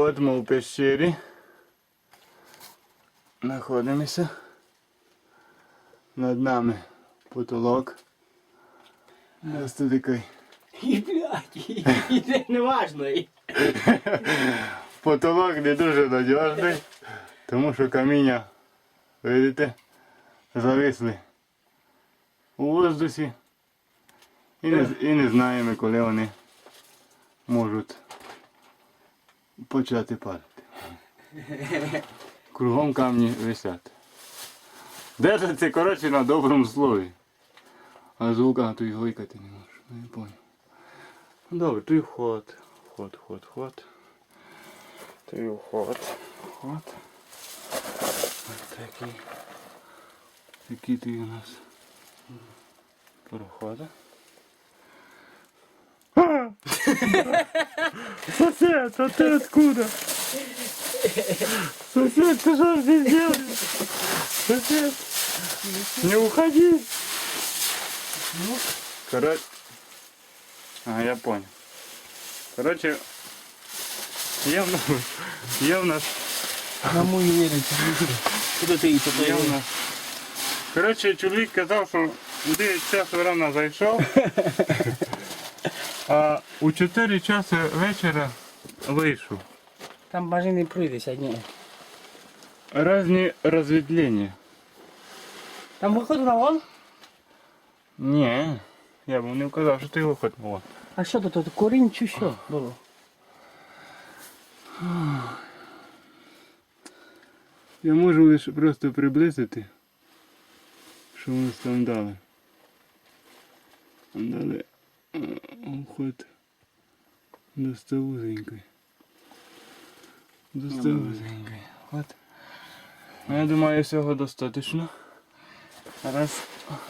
от ми в пещері. Знаходимося. Над нами потолок. Ось тут такий. І, блядь, і, і це не важно. Потолок не дуже надіжний, тому що каміння, видите, зависли у воздусі. І не, і не знаємо, коли вони можуть почати падати. Кругом камні висять. Держаться, коротше, на доброму слові. А звука й гойкати не можеш. Не понял. Ну, Добре, тут вход. Вход, вход, вход. Тут вход. Вход. Ось такий. Такий ти у нас проходи. Сосед, а ты откуда? Сосед, ты что здесь делаешь? Сосед, не уходи. Ну, короче, а, я понял. Короче, є в нас, є в нас, На мою вірить. Куди ти її є в нас. Коротше, чоловік казав, що у 9 часу рано зайшов, а у 4 часи вечора вийшов. Там бажи не пройдеся, ні. Разні розвідлення. Там виходить на вон? Ні, я б не вказав, що ти виход на вон. А що тут? корінь чи що було? Я можу лише просто приблизити, що вони там дали. Дали е, вход до ставузенької. До ставузенької. От. Ну, я думаю, всього достатньо. Раз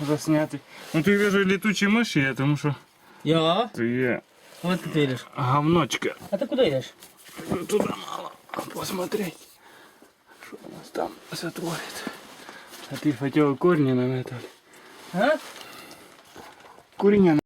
засняти. Ну тут вижу літучі миші є, тому що Я? тут є От ти йдеш. говночка. А ти куди йдеш? Туда мало посмотреть, что у нас там сотворит. А ты хотел корни наметать. А? Курення